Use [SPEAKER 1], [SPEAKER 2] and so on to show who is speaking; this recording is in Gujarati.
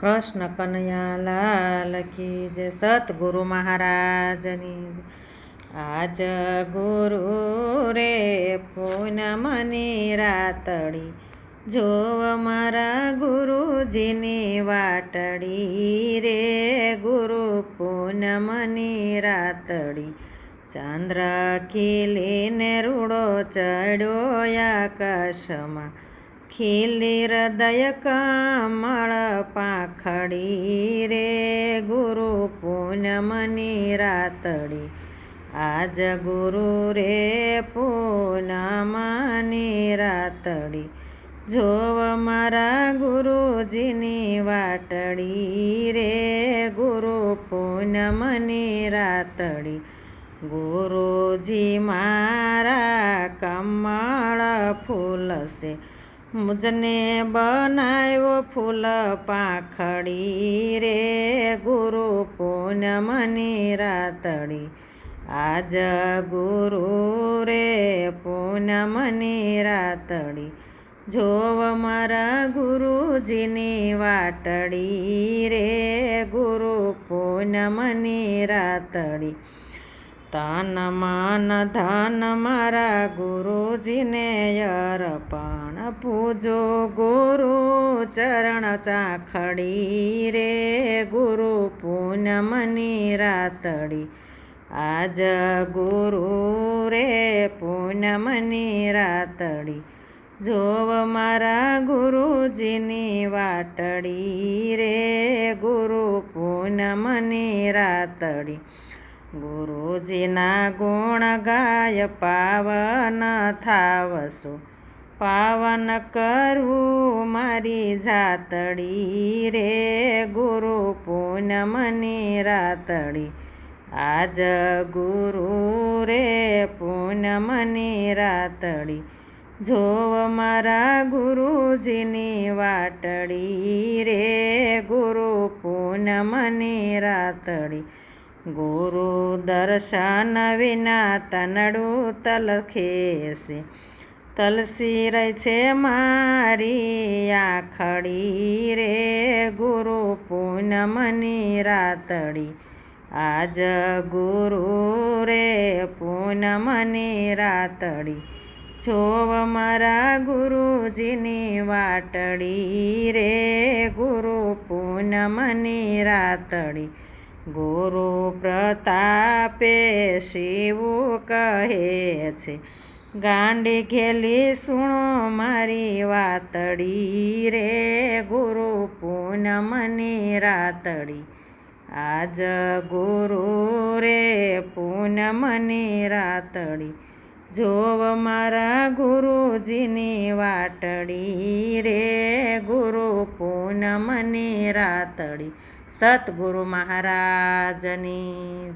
[SPEAKER 1] કૃષ્ણ કનૈયા લાલ કી જય સતગુરુ મહારાજની આજ ગુરુ રે પૂનમની રાતડી જોવ મારા ગુરુજીની વાટડી રે ગુરુ પૂનમની રાતડી. ચંદ્ર ખીલીને રૂડો ચડ્યો આકાશમાં. ખીલી હૃદય કમળ પાંખડી રે ગુરુ પૂનમની રાતડી. આજ ગુરુ રે પૂનમની રાતડી. જોવ મારા ગુરુજીની વાટડી રે ગુરુ પૂનમની રાતડી. ગુરુજી મારા કમળ ફૂલ છે મુજને બનાવ્યો ફૂલ પાખડી રે ગુરુ પૂનમની રાતડી. આજ ગુરુ રે પૂનમની રાતડી. જોવ મારા ગુરુજીની વાટડી રે ગુરુ પૂનમની રાતડી. તન મન ધન મારા ગુરુજીને અર્પણ પૂજો. ગુરુ ચરણ ચાખડી રે, ગુરુ પૂનમની રાતડી. આજ ગુરુ રે પૂનમની રાતડી. જોવ મારા ગુરુજીની વાટડી રે, ગુરુ પૂનમની રાતડી. ગુરુજીના ગુણ ગાય પાવન થાવસો. પાવન કરવું મારી જાતડી રે ગુરુ પૂનમની રાતડી. આજ ગુરુ રે પૂનમની રાતડી. જોવ મારા ગુરુજીની વાટડી રે ગુરુ પૂનમની રાતડી. ગુરુ દર્શન વિના તનડું તલખે છે તલસી રહી છે મારી આખડી રે ગુરુ પૂનમની રાતડી. આજ ગુરુ રે પૂનમની રાતડી. જોવ મારા ગુરુજીની વાટડી રે ગુરુ પૂનમની રાતડી. ગુરુ પ્રતાપે શિવ કહે છે, ગાંડી ખેલી સુણો મારી વાતડી રે, ગુરુ પૂનમની રાતડી. આજ ગુરુ રે પૂનમની રાતડી, જોવ મારા ગુરુજીની વાટડી રે, ગુરુ પૂનમની રાતડી. સતગુરુ મહારાજની